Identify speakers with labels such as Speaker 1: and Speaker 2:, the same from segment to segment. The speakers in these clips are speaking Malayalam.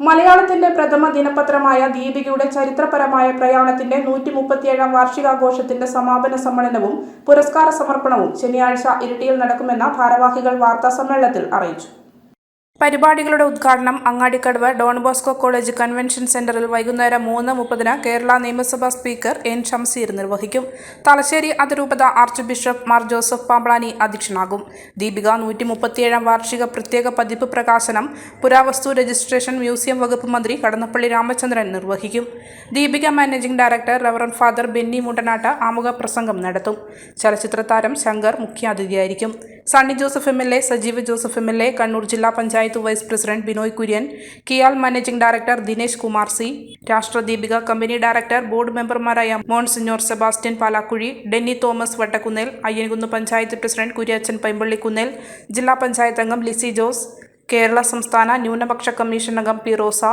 Speaker 1: മലയാളത്തിന്റെ പ്രഥമ ദിനപത്രമായ ദീപികയുടെ ചരിത്രപരമായ പ്രയാണത്തിന്റെ നൂറ്റി മുപ്പത്തിയേഴാം വാർഷികാഘോഷത്തിന്റെ സമാപന സമ്മേളനവും പുരസ്കാര സമർപ്പണവും ശനിയാഴ്ച ഇരിട്ടിയിൽ നടക്കുമെന്ന ഭാരവാഹികൾ വാർത്താസമ്മേളനത്തിൽ അറിയിച്ചു. പരിപാടികളുടെ ഉദ്ഘാടനം Angadikkadavu Don Bosco college convention സെന്ററിൽ വൈകുന്നേരം മൂന്ന് മുപ്പതിന് കേരള നിയമസഭാ സ്പീക്കർ എൻ ഷംസീർ നിർവഹിക്കും. തലശ്ശേരി അതിരൂപത archbishop Mar Joseph Pamplany അധ്യക്ഷനാകും. ദീപിക നൂറ്റി മുപ്പത്തിയേഴാം വാർഷിക പ്രത്യേക പതിപ്പ് പ്രകാശനം പുരാവസ്തു രജിസ്ട്രേഷൻ മ്യൂസിയം വകുപ്പ് മന്ത്രി കടന്നപ്പള്ളി രാമചന്ദ്രൻ നിർവഹിക്കും. Deepika managing director reverend father Benny Mundanatt ആമുഖ പ്രസംഗം നടത്തും. ചലച്ചിത്ര താരം Shankar മുഖ്യാതിഥിയായിരിക്കും. Sunny Joseph M L A Sajeev Joseph M L A Kannur ജില്ലാ panchayat vice president Binoy Kurian KIAL managing director Dinesh Kumar C Rashtradeepika company director board മെമ്പർമാരായ monsignor Sebastian Palakuzhi Denny Thomas Vattakunnel Ayyankunnu panchayat president Kuriachan Paimpallikunnel ജില്ലാ പഞ്ചായത്ത് അംഗം ലിസി ജോസ് കേരള സംസ്ഥാന ന്യൂനപക്ഷ കമ്മീഷൻ അംഗം P Rosa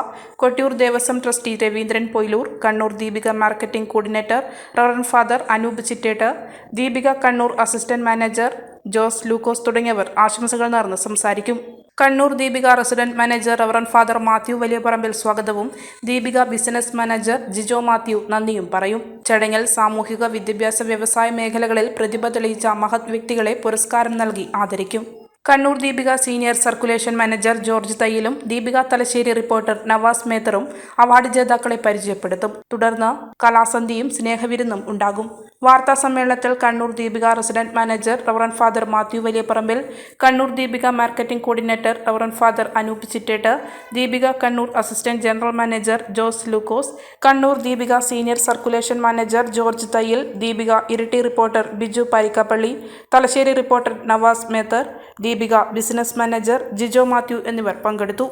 Speaker 1: Kottiyoor Devaswom trustee Raveendran Poyilur Kannur Deepika marketing coordinator reverend father Anoop Chittett Deepika Kannur assistant manager Jose Lukose തുടങ്ങിയവർ ആശംസകൾ നേർന്ന് സംസാരിക്കും. Kannur Deepika resident manager reverend father Mathew Valiyaparambil സ്വാഗതവും. Deepika business manager Jijo Mathew നന്ദിയും പറയും. ചടങ്ങിൽ സാമൂഹിക വിദ്യാഭ്യാസ വ്യവസായ മേഖലകളിൽ പ്രതിഭ തെളിയിച്ച മഹത് വ്യക്തികളെ പുരസ്കാരം നൽകി ആദരിക്കും. Kannur Deepika senior circulation manager George തയ്യിലും Deepika Thalassery reporter Navas മേത്തറും അവാർഡ് ജേതാക്കളെ പരിചയപ്പെടുത്തും. തുടർന്ന് കലാസന്ധിയും സ്നേഹവിരുന്നും ഉണ്ടാകും. വാർത്താ സമ്മേളനത്തിൽ Kannur Deepika resident manager reverend father Mathew Valiyaparambil Kannur Deepika marketing coordinator reverend father Anoop Chittett Deepika Kannur assistant general manager Jose Lukose Kannur Deepika senior circulation manager George Thayyil Deepika Iritty reporter Biju Parikkappally Thalassery reporter Navas Methar Deepika business manager Jijo Mathew എന്നിവർ പങ്കെടുത്തു.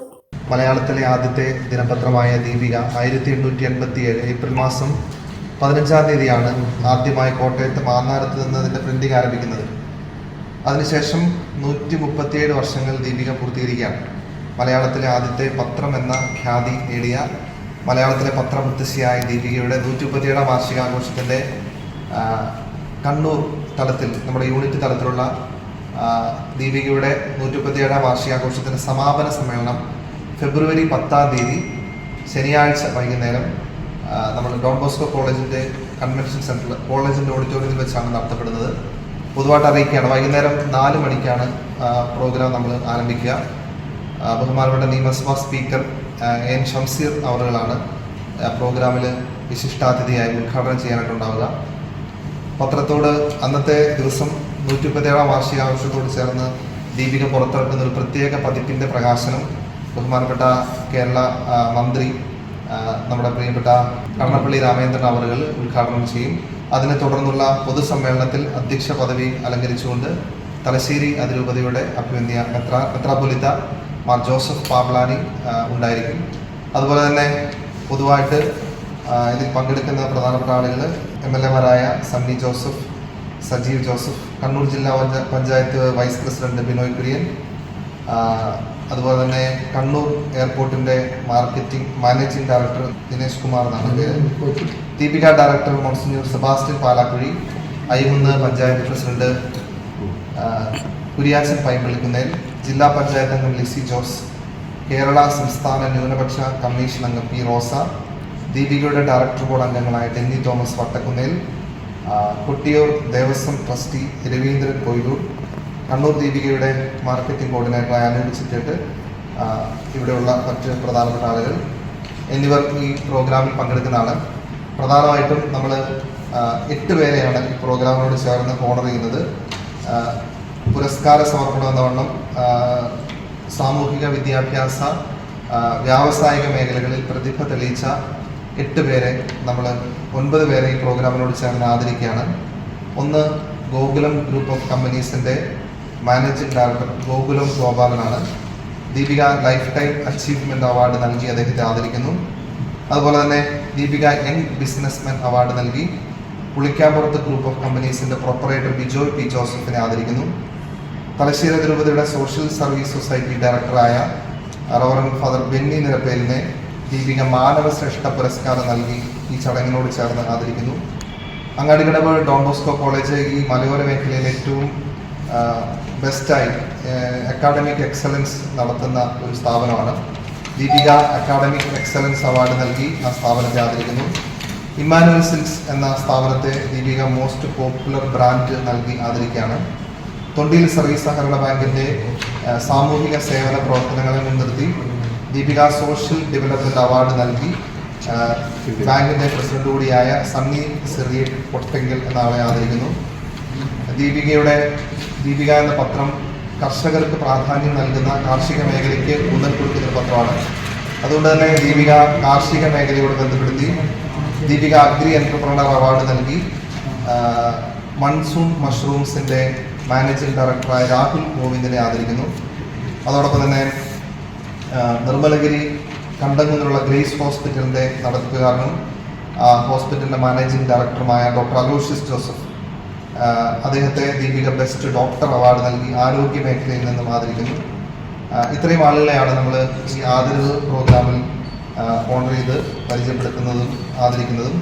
Speaker 2: മലയാളത്തിലെ ആദ്യത്തെ ദിനപത്രമായ ദീപിക ആയിരത്തി എണ്ണൂറ്റി എൺപത്തി ഏഴ് ഏപ്രിൽ മാസം പതിനഞ്ചാം തീയതിയാണ് ആദ്യമായി കോട്ടയത്ത് മാന്നാരത്ത് നിന്ന് അതിന്റെ പ്രിന്റിംഗ് ആരംഭിക്കുന്നത്. അതിനുശേഷം നൂറ്റി മുപ്പത്തിയേഴ് വർഷങ്ങൾ ദീപിക പൂർത്തീകരിക്കുകയാണ്. മലയാളത്തിലെ ആദ്യത്തെ പത്രം എന്ന ഖ്യാതി നേടിയ മലയാളത്തിലെ പത്രമുത്തശ്ശിയായ ദീപികയുടെ നൂറ്റി മുപ്പത്തിയേഴാം വാർഷികാഘോഷത്തിന്റെ കണ്ണൂർ തലത്തിൽ നമ്മുടെ യൂണിറ്റ് തലത്തിലുള്ള ദീപികയുടെ നൂറ്റി മുപ്പത്തിയേഴാം വാർഷികാഘോഷത്തിന്റെ സമാപന സമ്മേളനം ഫെബ്രുവരി പത്താം തീയതി ശനിയാഴ്ച വൈകുന്നേരം നമ്മൾ ഡോൺ ബോസ്കോ കോളേജിന്റെ കൺവെൻഷൻ സെന്ററിൽ കോളേജിന്റെ ഓഡിറ്റോറിയത്തിൽ വെച്ചാണ് നടത്തപ്പെടുന്നത്. പൊതുവായിട്ട് അറിയിക്കുകയാണ് വൈകുന്നേരം നാല് മണിക്കാണ് പ്രോഗ്രാം നമ്മൾ ആരംഭിക്കുക. ബഹുമാനപ്പെട്ട നിയമസഭാ സ്പീക്കർ എൻ ഷംസീർ അവറുകളാണ് പ്രോഗ്രാമിൽ വിശിഷ്ടാതിഥിയായി ഉദ്ഘാടനം ചെയ്യാനായിട്ടുണ്ടാവുക. പത്രത്തോട് അന്നത്തെ ദിവസം നൂറ്റി മുപ്പത്തേഴാം വാർഷികാഘോഷത്തോട് ചേർന്ന് ദീപിക പുറത്തിറക്കുന്ന ഒരു പ്രത്യേക പതിപ്പിന്റെ പ്രകാശനം ബഹുമാനപ്പെട്ട കേരള മന്ത്രി നമ്മുടെ പ്രിയപ്പെട്ട കണ്ണപ്പള്ളി രാമേന്ദ്രൻ അവറുകൾ ഉദ്ഘാടനം ചെയ്യും. അതിനെ തുടർന്നുള്ള പൊതുസമ്മേളനത്തിൽ അധ്യക്ഷ പദവി അലങ്കരിച്ചുകൊണ്ട് തലശ്ശേരി അതിരൂപതയുടെ അഭിവന്യ മെത്രാ മെത്രാപൊലിത്ത മാർ ജോസഫ് പാബ്ലാനി ഉണ്ടായിരിക്കും. അതുപോലെ തന്നെ പൊതുവായിട്ട് ഇതിൽ പങ്കെടുക്കുന്ന പ്രധാനപ്പെട്ട ആളുകൾ M L എമാരായ Sunny Joseph Sajeev Joseph Kannur ജില്ലാ പഞ്ചായത്ത് വൈസ് പ്രസിഡന്റ് ബിനോയ് കുര്യൻ അതുപോലെ തന്നെ Kannur എയർപോർട്ടിന്റെ marketing managing director Dinesh Kumar എന്നാണ് പേര് Deepika director monsignor Sebastian Palakuzhi Ayyamunnu panchayat president Kuriachan Paimpallikunnel ജില്ലാ പഞ്ചായത്ത് അംഗം ലിസി ജോസ് കേരള സംസ്ഥാന ന്യൂനപക്ഷ കമ്മീഷൻ അംഗം പി റോസ ദീപികയുടെ ഡയറക്ടർ ബോർഡ് അംഗങ്ങളായ Denny Thomas Vattakunnel Kottiyoor Devaswom trustee Raveendran Koyilur Kannur ദീപികയുടെ marketing കോർഡിനേറ്ററായ അനൂപ് ചിറ്റേട്ട് ഇവിടെയുള്ള മറ്റ് പ്രധാനപ്പെട്ട ആളുകൾ എന്നിവർ ഈ പ്രോഗ്രാമിൽ പങ്കെടുക്കുന്നതാണ്. പ്രധാനമായിട്ടും നമ്മൾ എട്ട് പേരെയാണ് ഈ പ്രോഗ്രാമിനോട് ചേർന്ന് ഓണർ ചെയ്യുന്നത്. പുരസ്കാര സമർപ്പണം എന്ന വണ്ണം സാമൂഹിക വിദ്യാഭ്യാസ വ്യാവസായിക മേഖലകളിൽ പ്രതിഭ തെളിയിച്ച എട്ട് പേരെ നമ്മൾ ഒൻപത് പേരെ ഈ പ്രോഗ്രാമിനോട് ചേർന്ന് ആദരിക്കുകയാണ്. ഒന്ന് ഗോകുലം ഗ്രൂപ്പ് ഓഫ് കമ്പനീസിന്റെ മാനേജിംഗ് ഡയറക്ടർ ഗോകുലം ഗോപാലനാണ്. Deepika lifetime achievement award നൽകി അദ്ദേഹത്തെ ആദരിക്കുന്നു. അതുപോലെ തന്നെ ദീപിക യങ് ബിസിനസ്മാൻ അവാർഡ് നൽകി. പുളിക്കാമ്പുറത്ത് ഗ്രൂപ്പ് ഓഫ് കമ്പനീസിന്റെ പ്രൊപ്പറേറ്റർ ബിജോയ് പി ജോസഫിനെ ആദരിക്കുന്നു. തലശ്ശേരി തിരുപതിയുടെ സോഷ്യൽ സർവീസ് സൊസൈറ്റി ഡയറക്ടറായ റവറൻ ഫാദർ ബെന്നി നിരപ്പേലിനെ ദീപിക മാനവ ശ്രേഷ്ഠ പുരസ്കാരം നൽകി ഈ ചടങ്ങിനോട് ചേർന്ന് ആദരിക്കുന്നു. അങ്ങാടിക്കടവ് ഡോൺ ബോസ്കോ കോളേജ് ഈ മലയോര മേഖലയിൽ ഏറ്റവും ബെസ്റ്റായി. അക്കാഡമിക് എക്സലൻസ് നടത്തുന്ന ഒരു സ്ഥാപനമാണ്. ദീപിക അക്കാഡമിക് എക്സലൻസ് അവാർഡ് നൽകി ആ സ്ഥാപനത്തെ ആദരിക്കുന്നു. ഇമ്മാനുവൽ സിൽക്സ് എന്ന സ്ഥാപനത്തെ ദീപിക മോസ്റ്റ് പോപ്പുലർ ബ്രാൻഡ് നൽകി ആദരിക്കുകയാണ്. തൊണ്ടിയിൽ സർവീസ് സഹകരണ ബാങ്കിന്റെ സാമൂഹിക സേവന പ്രവർത്തനങ്ങളെ മുൻനിർത്തി ദീപിക സോഷ്യൽ ഡെവലപ്മെന്റ് അവാർഡ് നൽകി. ബാങ്കിന്റെ പ്രസിഡന്റ് കൂടിയായ സണ്ണി സിറിയ പൊട്ടെങ്കിൽ എന്ന ആളെ ആദരിക്കുന്നു. ദീപികയുടെ ദീപിക എന്ന പത്രം കർഷകർക്ക് പ്രാധാന്യം നൽകുന്ന കാർഷിക മേഖലയ്ക്ക് ഊന്നൽ കൊടുക്കുന്ന ഒരു പത്രമാണ്. അതുകൊണ്ട് തന്നെ ദീപിക കാർഷിക മേഖലയോട് ബന്ധപ്പെടുത്തി ദീപിക അഗ്രി എന്റർപ്രണർ അവാർഡ് നൽകി. മൺസൂൺ മഷ്റൂംസിന്റെ മാനേജിംഗ് ഡയറക്ടറായ രാഹുൽ ഗോവിന്ദിനെ ആദരിക്കുന്നു. അതോടൊപ്പം തന്നെ നിർമ്മലഗിരി കണ്ടങ്ങുന്നുള്ള ഗ്രേസ് ഹോസ്പിറ്റലിന്റെ നടത്തിപ്പുകാരനും ഹോസ്പിറ്റലിന്റെ മാനേജിംഗ് ഡയറക്ടറുമായ ഡോക്ടർ അലോഷ്യസ് ജോസഫ് അദ്ദേഹത്തെ ദീപിക ബെസ്റ്റ് ഡോക്ടർ അവാർഡ് നൽകി ആരോഗ്യ മേഖലയിൽ നിന്നും ആദരിക്കുന്നു. ഇത്രയും ആളുകളെയാണ് നമ്മൾ ഈ ആദരവ് പ്രോഗ്രാമിൽ ഓണർ ചെയ്ത് പരിചയപ്പെടുത്തുന്നതും ആദരിക്കുന്നതും.